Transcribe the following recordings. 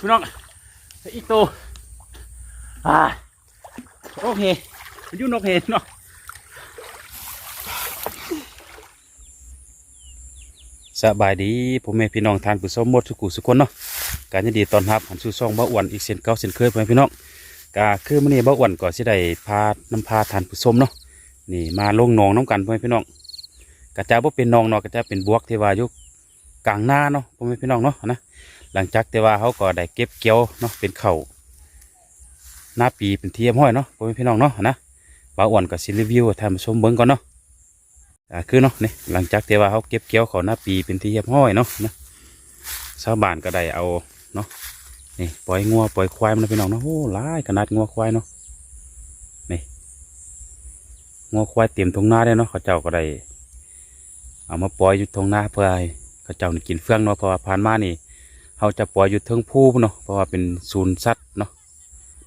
พี่น้องอีกตัวอ่าโอเคมันอยุ่นกเห็นเนาะสบายดีผมแม่พี่น้องทานผู้ชมหมดทุกกูสุกคนเนาะการยินดีตอนรับหันสู่ซองบ้าอ้วนอีกเส้นเก่าเส้นเคยพ่อแม่พี่น้องกาคือมื้อนี้บ้าอ้วนก็สิได้พานำพาทานผู้ชมเนาะนี่มาลงหนองน้ำกันพ่อแม่พี่น้องกระจาบ่เป็นนองเนาะกระจาเป็นบวกเทวายู่กลางหน้าเนาะพ่อแม่พี่น้องเนาะนะ หลังจากที่ว่าเขาก็ได้เก็บเกี่ยวเนาะเป็นเข่าหน้าปีเป็นเทียมห้อยเนาะพ่อแม่พี่น้องเนาะนะบ่าวอ้วนก็สิรีวิวท่านผู้ชมเบิ่งก่อนเนาะอ่าคือเนาะนี่หลังจากที่ว่าเขาเก็บเกี่ยวเขาหน้าปีเป็นเทียมห้อยเนาะนะชาวบ้านก็ได้เอาเนาะนี่ปล่อยงัวปล่อยควายมันพี่น้องเนาะโอ้หลายขนาดงัวควายเนาะนี่งัวควายเตรียมทงหน้าได้เนาะเขาเจ้าก็ได้เอามาปล่อยอยู่ทงหน้าเพื่อให้เขาเจ้านี่กินเฟื่องเนาะเพราะว่าผ่านมานี่ เขาจะปล่อยอยู่เทิงภูเนาะเพราะว่าเป็นศูนย์สัตว์เนาะ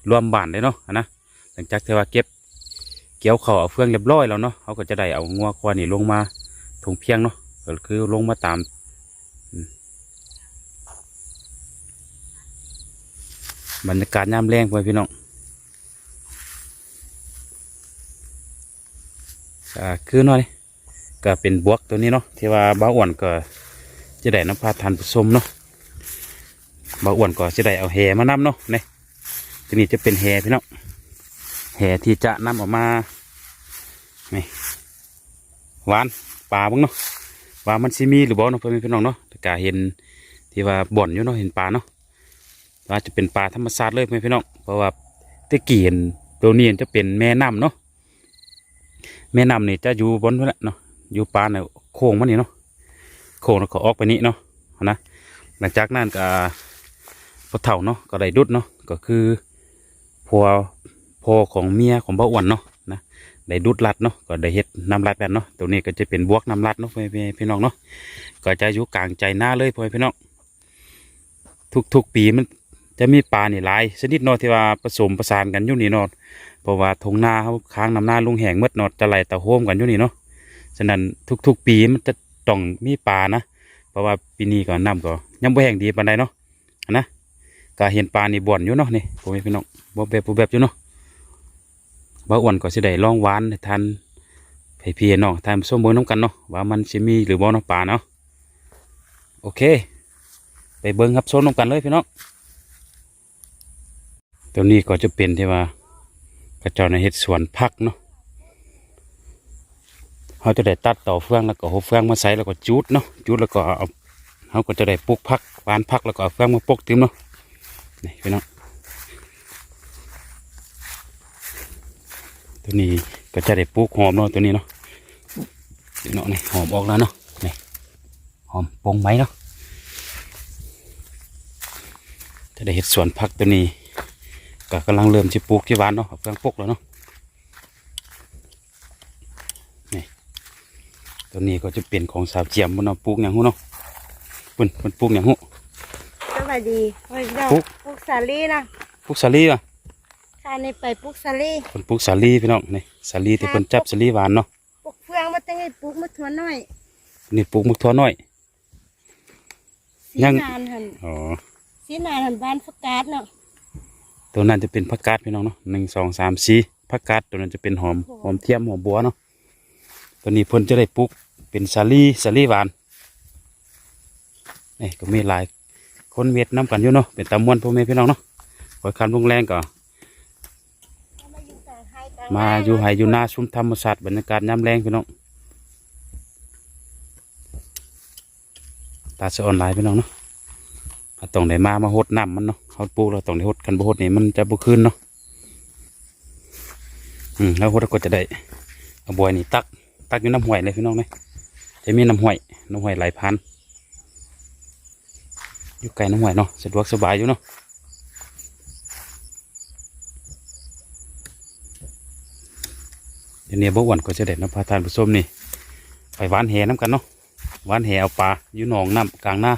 รวมบ้านเลยเนาะนะหลังจากที่ว่าเก็บเกี่ยวเขาเอาเฟืองเรียบร้อยแล้วเนาะเขาก็จะได้เอางัวควายนี่ลงมาถงเพียงเนาะก็คือลงมาตามบรรยากาศยามแรงไปพี่น้องอ่าคือหน่อยก็เป็นบวกตัวนี้เนาะที่ว่าบ้าอ้วนก็จะได้น้ำพาทานผู้ชมเนาะ บ่าอ้วนก็จะได้เอาแหมานำเนาะนี่ตัวนี้จะเป็นแหพี่น้องแหที่จะนำออกมานี่หวานปลาบ้างเนาะว่ามันซิมีหรือบ่เนาะเพื่อนพี่น้องเนาะแต่กาเห็นที่ว่าบ่อนอยู่เนาะเห็นปลาเนาะว่าจะเป็นปลาธรรมชาติเลยเพื่อนพี่น้องเพราะว่าตะกี้เห็นตัวนี้จะเป็นแม่น้ำเนาะแม่น้ำนี่จะอยู่บนนั่นแหละเนาะอยู่ปลาเนี่ยโค้งมันนี่เนาะโค้งแล้วก็ออกไปนี้เนาะนะหลังจากนั้นก็ พอเถ่าเนาะก็ได้ดุดเนาะก็คือพัวพอของเมียของบ่าวอ้วนเนาะนะได้ดุดรัดเนาะก็ได้เฮ็ดน้ำรัดแบบเนาะตัวนี้ก็จะเป็นบวกน้ำรัดเนาะพี่พี่น้องเนาะก็จะอยู่กลางใจหน้าเลยพ่อพี่น้องทุกทุกปีมันจะมีปลานี่หลายชนิดเนาะที่ว่าผสมประสานกันอยู่นี่เนาะเพราะว่าทงนาเขาค้างน้ำหน้าลุงแหงเมื่อเนาะจะไหลตะโฮมกันอยู่นี่เนาะฉะนั้นทุกๆปีมันจะต้องมีปลานะ เพราะว่าปีนี้ก็น้ำก็ยังบ่แห้งดีปานใดเนาะนะ ก็เห็นปลานี่บ่อนอยู่เนาะนี่ผมพี่น้องบ่แบบบ่แบบอยู่เนาะบ่อ้วนก็สิได้ลองหวานทานให้พี่น้องทานส้มเบิ่งน้ำกันเนาะว่ามันสิมีหรือบ่เนาะปลาเนาะโอเค ไปเบิ่งครับส้มน้ำกันเลยพี่น้องตัวนี้ก็จะเป็นที่ว่ากระเจ้าในเฮ็ดสวนผักเนาะเขาจะได้ตัดต่อเฟืองแล้วก็เอาเฟืองมาใส่แล้วก็จูดเนาะจูดแล้วก็เอาเขาก็จะได้ปลูกพักปานพักแล้วก็เอาเฟืองมาปลูกติมเนาะ นี่พี่น้องตัวนี้ก็จะได้ปลูกหอมเนาะตัวนี้เนาะพี่น้องนี่หอมออกแล้วเนาะนี่หอมปงไหมเนาะจะได้เห็ดสวนพักตัวนี้ก็กำลังเริ่มจะปลูกที่บ้านเนาะเอาเฟืองปลูกแล้วเนาะตัวนี้ก็จะเป็นของสาวเจียมมันเอาปลูกอย่างหูเนาะปุ่นมันปลูกอย่างหูสวัสดีเฮ้ยเดี๋ยวปุ๊กปุ๊ก สาลีนะปลูกสาลีอะข้านี่ไปปุ๊กสาลีคนปลูกสาลีพี่น้องนี่สาลีที่คนจับสาลีหวานเนาะปุ๊กเฟืองมาตั้งไอ้ปุ๊กมาทวนหน่อยนี่ปลูกมุกทั่วน้อยสียังนานหันอ๋อสีนานหันบ้านฟักกาดเนาะตัวนั้นจะเป็นผักกาดพี่น้องเนาะหนึ่งสองสามสี่ผักกาดตัวนั้นจะเป็นหอมหอมเทียมหอมบัวเนาะตัวนี้เพิ่นจะได้ปลูกเป็นสาลีสาลีหวานนี่ก็มีหลาย คนเม็ดน้ำกันอยู่เนาะเป็นตะมวนพ่อแม่พี่น้องเนาะคอยคันวงแรงก็มาอยู่กลางไฮกลางมาอยู่ไหอยู่หน้าชุมธรรมศาสตร์บรรยากาศยามแรงพี่น้องตาสะออนไลน์พี่น้องเนาะถ้าต้องได้มามาหดน้ำมันเนาะเขาปลูกเราต้องได้หดกันบ่หดนี่มันจะบ่คืนเนาะอืมแล้วหดก็จะได้เอาบอยนี่ตักตักอยู่น้ำห้วยเลยพี่น้องเนี่ยจะมีน้ำห้วยน้ำห้วยไหลผ่าน อยู่ไกลน้ำหวยเนาะสะดวกสบายอยู่เนาะเดี๋ยวนี้บ่อ้วนก็จะเด็ดน้ำพาทานผู้ชมนี่ไปหวานแหน้ำกันเนาะหวานแหเอาปลาอยู่หนองน้ำกลางหน้า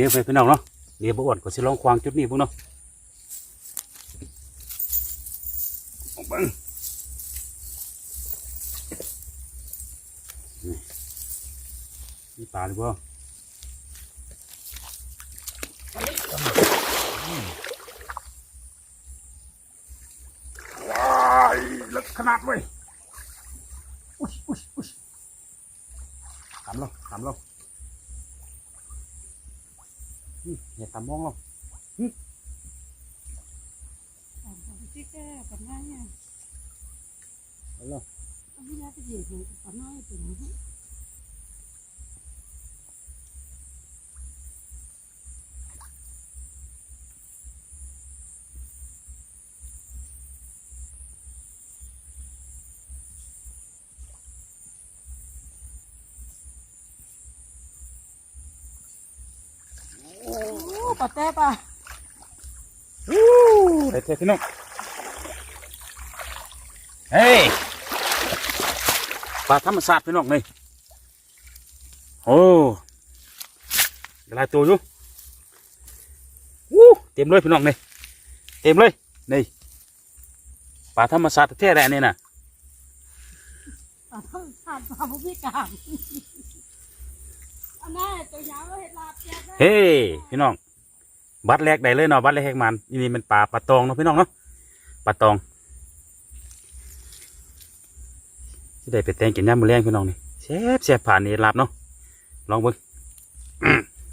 โอเคไปพี่น้องเนาะเดี๋ยบ่อ้วนก็สิลองควางจุดนี้พวกเนาะเอาเบิ่งนี่ปลาหรือเปล่าว้ายลึกขนาดเว้ยอุ้ยอุ้ยอุ้ยถามเราถาม เราอืมอย่าตามมองเราที่แก่กับน้าเนี่ยเอาเราเอาที่น้าไปเหยียบหนูกับน้าไปหนู อ้ปะแต้ปะวู้เด็ดๆพี่น้องเฮ้ยปลาธรรมชาติพี่น้องนี่โอ้หลายตัวอยู่วู้เต็มเลยพี่น้องนี่เต็มเลยนี่ปลาธรรมชาติแท้ๆแหละนี่น่ะปะต้องขาดปลาผู้พิการอันนั้นตัวยาวเห็ดลาบแจ๊ดเฮ้พี่น้อง บัตรแรกได้เลยเนาะบัตรแรกแหกมันนนี้เป็นปลาปลาตองเนาะพี่น้องเนาะปลาตองที่ได้ไปแต่งกินย่ำมือแรงพี่น้องนี่แซ่บแซ่บผ่านนี่รับเนาะลองเบิ่ง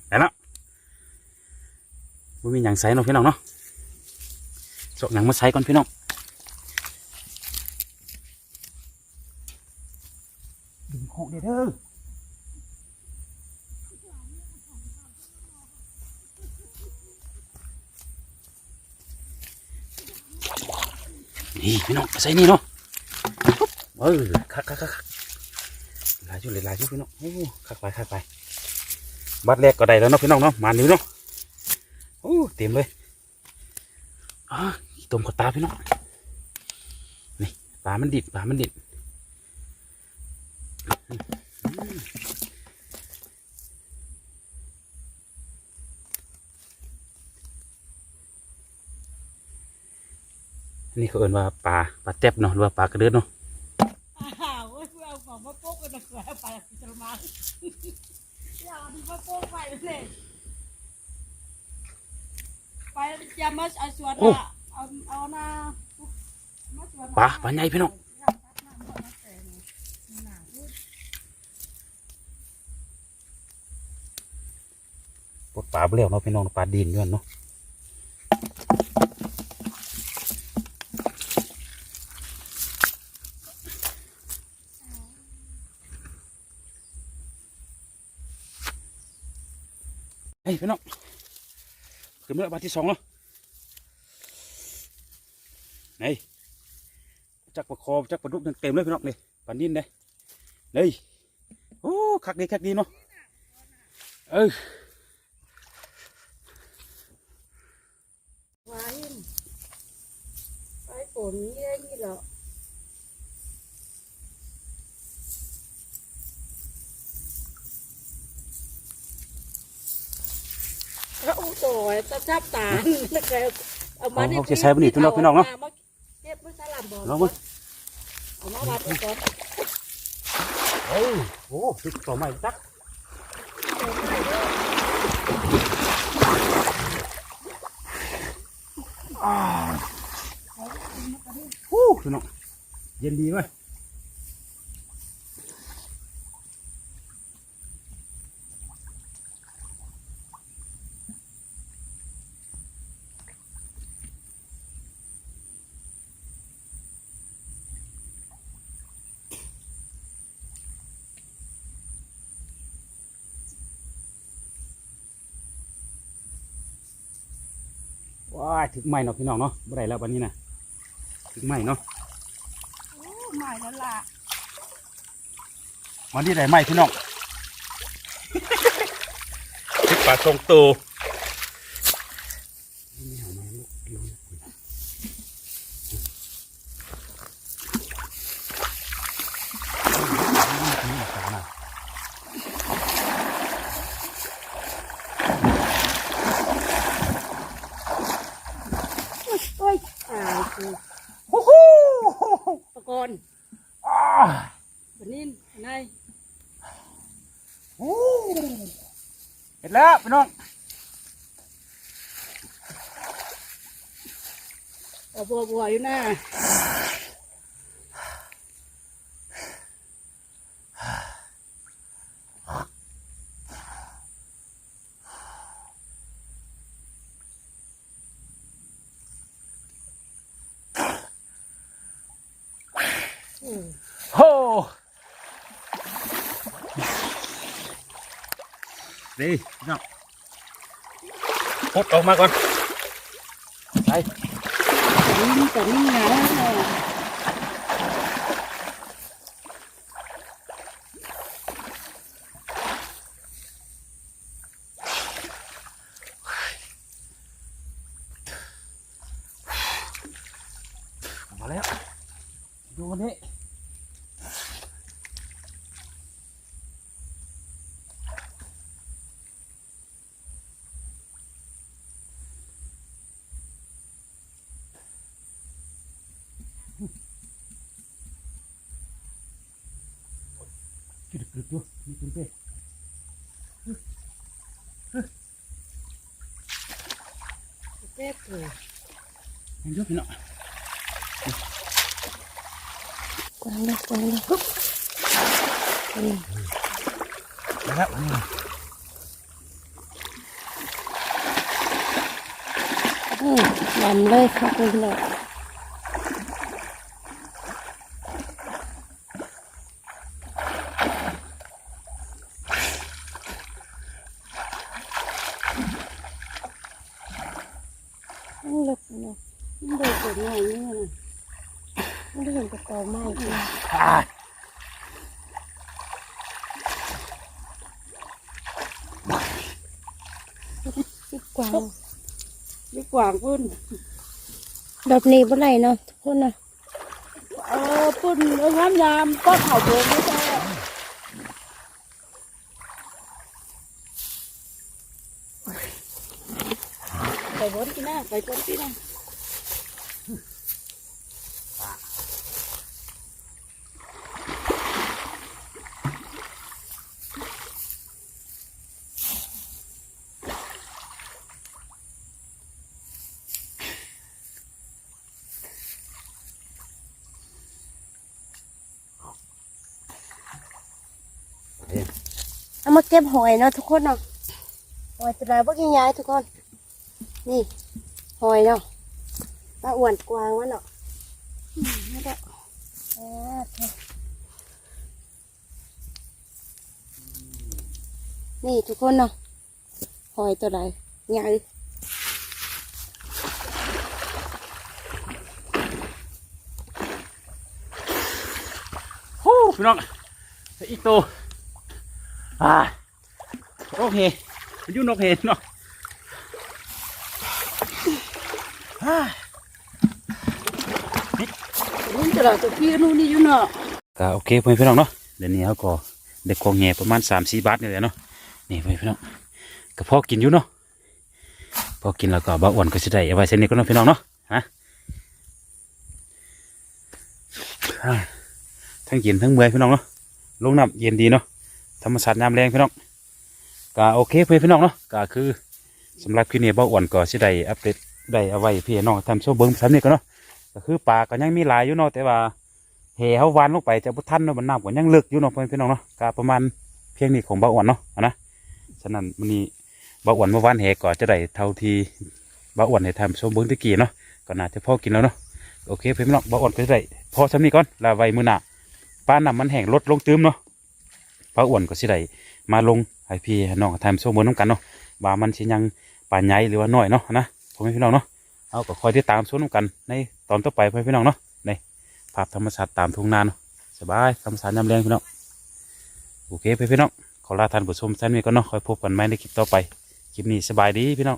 ได้แล้วบ่มีหยังใส่เนาะพี่น้องเนาะสกหยังมาใส่ก่อนพี่น้องดึงขู่เด้อเด้อ นี่พี่น้องใส่นี่เนาะเออคักคักคักคักหลายชุดเลยหลายชุดพี่น้องโอ้คักไปคักไปบัดแรกก็ได้แล้วเนาะพี่น้องเนาะมาหนึ่งเนาะโอ้เต็มเลยอ่าต้มข้าวตาพี่น้องนี่ปลามันดิบปลามันดิบ นนี่เขาเอ่นว่าปลาปลาแตบเนาะหรือว่าปลากระเดือดเนาะอ้าวเอาของมาโป๊กกันตะเกียบไปจะมาอย่าเอาดีมาโป๊กไปเลยไปจะมาเอาสวนอะเอาเอาหน้ามาสวนปลาปลาใหญ่พี่น้องปลดปลาไปแล้วเนาะพี่น้องปลาดินอยู่นั่นเนาะเฮ้ยพี่น้องขึ้น มาแล้วบาทที่สองเนาะไหนจักประคอจักประดุกเต็มเลยพี่น้องเลยปันนินเลยเลยโอ้คักดีคักดีเนาะเออ ไว้ไปฝนนี่ได้ยี่หรอแล้วอู้โต จับตาแล้วก็เอามาเอาเอาจะใช้บะหมี่พี่น้องพี่น้องเนาะ เก็บมือสลับบ่ลองมั้ยเอามาวัดก่อนโอ้โหติดต่อใหม่จักฮู้พี่น้องเย็นดีเว้ย ว้ายถึงใหม่เนาะพี่น้องเนาะบ่ได้แล้ววันนี้นะถึงใหม่เนาะโอ้ใหม่แล้วล่ะวันนี้ได้ใหม่พี่น้องถึงปลาทรงโต ไง โอ้ เห็นแล้วพี่น้องเอาบัวบัวอยู่หน้า โอ้ ดีพี่น้องพุดออกมาก่อนไปนี่แต่นี่นะ มาแล้ว ดูวันนี้กึดกึดดูนี่คุณเป้ เจ็บเลย เห็นดู พี่น้องกวางเลยกวางเลยปุ๊บมาแล้วนี่อืมลำเลยครับคุณพี่น้องมันเล็กเนาะ มันเด็กเกิดใหม่นี่นะมันได้เห็นกระเป๋าไม้เลยอ่าพี่กวางพี่กวางพุ่นดอกนี้บ่ไรเนาะทุกคนนะเออพุ่นเอองามยามก็เผาโบงไม่ใช่ไปบนที่หน้าไปบนที่หน้า มาเก็บหอยเนาะทุกคนเนาะหอยจะได้บ่กินยายทุกคน นี่หอยเนาะปลาอ้วนกวางวะเนาะอืมนี่ก็อ่านี่ทุกคนเนาะหอยตัวใดใหญ่โอ้พี่น้องอีกตัว อ่าโอเคมันอยู่นกเห็นเนาะอ่านี่จะเราตัวพี่นู่นนี่อยู่เนาะก็โอเคเพื่อนพี่น้องเนาะเดี๋ยวนี้เขาก็เด็กของแง่ประมาณสามสี่บาทนี่แหละเนาะนี่เพื่อนพี่น้องก็พอกินอยู่เนาะพอกินแล้วก็บ่อ้วนก็สิได้เอาไว้เส้นนี้ก็เนาะพี่น้องเนาะฮะอ่าทั้งกินทั้งเมื่อยพี่น้องเนาะลงน้ำเย็นดีเนาะ ธรรมชาติน้ำแรงพี่น้องก็โอเคเพื่อนพี่น้องเนาะก็คือสำหรับคลิปนี้บ่อ้วนก็สิได้อัปเดตได้เอาไว้พี่น้องทำโซ่เบิ้งซ้ำนี่ก็เนาะก็คือปลาก็ยังมีหลายอยู่เนาะแต่ว่าเหเขาวานลงไปจะบุทันเนาะมันน้ำก็ยังเลึกอยู่เนาะเพื่อนพี่น้องเนาะก็ประมาณเพียงนี้ของเบาอ้วนเนาะนะฉะนั้นมันนี้เบาอ้วนเมื่อวานเหก็จะได้เท่าที่เบาอ้วนให้ทำส้มเบิ้งตะกี้เนาะก็น่าจะพอกินแล้วเนาะโอเคเพื่อนพี่น้องเบาอ้วนก็ได้พอสำนี้ก่อนลาไว้มือหนาป้าน้ำมันแห้งลดลงตื้มเนาะ เบาอ้วนก็สิได้มาลงให้พี่น้องทำส้มเบิ้งน้ำกันเนาะว่ามันสิยังป่านใหญ่หรือว่าน้อยเนาะนะพ่อแม่พี่น้องเนาะเอาก็คอยติดตามส้มน้ำกันในตอนต่อไปเพื่อนพี่น้องเนาะในภาพธรรมชาติตามทุ่งนาเนาะสบายคำสารยำแรงพี่น้องโอเคพี่น้องขอลาท่านผู้ชมท่านนี้ก็เนาะคอยพบกันใหม่ในคลิปต่อไปคลิปนี้สบายดีพี่น้อง